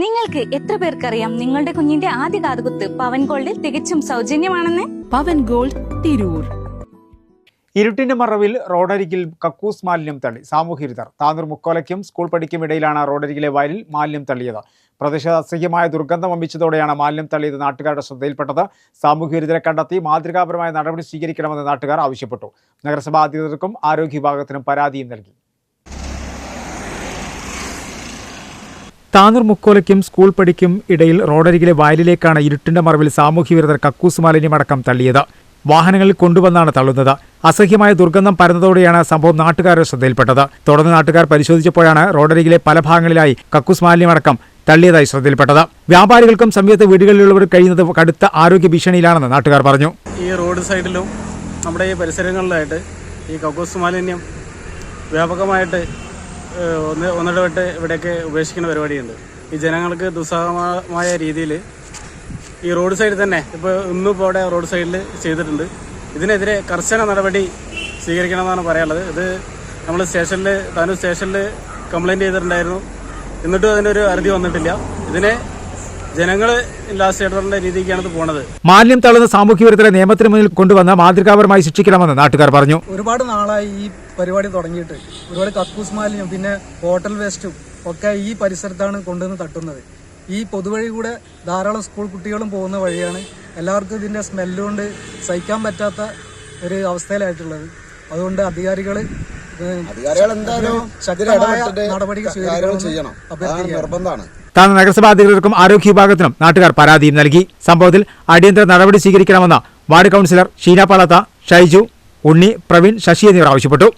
നിങ്ങൾക്ക് എത്ര പേർക്കറിയാം നിങ്ങളുടെ കുഞ്ഞിന്റെ ആദ്യ കാതുകുത്ത് പവൻ ഗോൾഡിൽ തികച്ചും സൗജന്യമാണെന്ന്? പവൻ ഗോൾഡ് തിരൂർ. ഇരുട്ടിന്റെ മറവിൽ റോഡരികിൽ കക്കൂസ് മാലിന്യം തള്ളി. സാമൂഹ്യവിരുദ്ധർ താനൂർ മുക്കോലയ്ക്കും സ്കൂൾ പഠിക്കും ഇടയിലാണ് റോഡരികിലെ വയലിൽ മാലിന്യം തള്ളിയത്. പ്രദേശത്ത് അസഹ്യമായ ദുർഗന്ധം വമ്പിച്ചതോടെയാണ് മാലിന്യം തള്ളിയത് നാട്ടുകാരുടെ ശ്രദ്ധയിൽപ്പെട്ടത്. സാമൂഹ്യവിരുദ്ധരെ കണ്ടെത്തി മാതൃകാപരമായ നടപടി സ്വീകരിക്കണമെന്ന് നാട്ടുകാർ ആവശ്യപ്പെട്ടു. നഗരസഭാ അധികൃതർക്കും ആരോഗ്യ വിഭാഗത്തിനും പരാതിയും നൽകി. താനൂർ മുക്കോലയ്ക്കും സ്കൂൾ പടിക്കും ഇടയിൽ റോഡരികിലെ വയലിലേക്കാണ് ഇരുട്ടിന്റെ മറവിൽ സാമൂഹ്യ വിരുദ്ധർ കക്കൂസ് മാലിന്യമടക്കം തള്ളിയത്. വാഹനങ്ങളിൽ കൊണ്ടുവന്നാണ് തള്ളുന്നത്. അസഹ്യമായ ദുർഗന്ധം പരന്നതോടെയാണ് സംഭവം നാട്ടുകാരുടെ ശ്രദ്ധയിൽപ്പെട്ടത്. തുടർന്ന് നാട്ടുകാർ പരിശോധിച്ചപ്പോഴാണ് റോഡരികിലെ പല ഭാഗങ്ങളിലായി കക്കൂസ് മാലിന്യമടക്കം തള്ളിയതായി ശ്രദ്ധയിൽപ്പെട്ടത്. വ്യാപാരികൾക്കും സമീപത്തെ വീടുകളിലുള്ളവർ കഴിയുന്നത് കടുത്ത ആരോഗ്യ ഭീഷണിയിലാണെന്ന് നാട്ടുകാർ പറഞ്ഞു. ഈ റോഡ് സൈഡിലും നമ്മുടെ ഈ പരിസരങ്ങളിലായിട്ട് ഈ കക്കൂസ് മാലിന്യം വ്യാപകമായിട്ട് ഒന്ന് ഒന്നിടവിട്ട് ഇവിടെയൊക്കെ ഉപേക്ഷിക്കുന്ന പരിപാടിയുണ്ട്. ഈ ജനങ്ങൾക്ക് ദുസ്സഹമായ രീതിയിൽ ഈ റോഡ് സൈഡിൽ തന്നെ ഇപ്പോൾ ഇന്നും ഇപ്പോൾ അവിടെ റോഡ് സൈഡിൽ ചെയ്തിട്ടുണ്ട്. ഇതിനെതിരെ കർശന നടപടി സ്വീകരിക്കണമെന്നാണ് പറയാനുള്ളത്. ഇത് നമ്മൾ സ്റ്റേഷനിൽ താനൂർ സ്റ്റേഷനിൽ കംപ്ലയിന്റ് ചെയ്തിട്ടുണ്ടായിരുന്നു. എന്നിട്ടും അതിനൊരു അറുതി വന്നിട്ടില്ല. ഇതിനെ ജനങ്ങൾ ലാസ്റ്റ് ഇടപെടേണ്ട രീതിക്കാണ് പോണത്. മാലിന്യം തള്ളുന്ന സാമൂഹ്യവിരുദ്ധരെ നിയമത്തിന് മുന്നിൽ കൊണ്ടുവന്ന മാതൃകാപരമായി ശിക്ഷിക്കണമെന്ന് നാട്ടുകാർ പറഞ്ഞു. ഒരുപാട് നാളായി ഈ പരിപാടി തുടങ്ങിയിട്ട്. ഒരുപാട് കക്കൂസ് മാലിന്യം പിന്നെ ഹോട്ടൽ വേസ്റ്റും ഒക്കെ ഈ പരിസരത്താണ് കൊണ്ടുവന്ന് തട്ടുന്നത്. ഈ പൊതുവഴി കൂടെ ധാരാളം സ്കൂൾ കുട്ടികളും പോകുന്ന വഴിയാണ് എല്ലാവർക്കും ഇതിന്റെ സ്മെല്ലുകൊണ്ട് സഹിക്കാൻ പറ്റാത്ത ഒരു അവസ്ഥയിലായിട്ടുള്ളത്. അതുകൊണ്ട് അധികാരികൾ താൻ നഗരസഭാ അധികൃതർക്കും ആരോഗ്യ വിഭാഗത്തിനും നാട്ടുകാർ പരാതിയും നൽകി. സംഭവത്തിൽ അടിയന്തര നടപടി സ്വീകരിക്കണമെന്ന് വാർഡ് കൗൺസിലർ ഷീന പാളത്ത ഷൈജു ഉണ്ണി പ്രവീൺ ശശി എന്നിവർ ആവശ്യപ്പെട്ടു.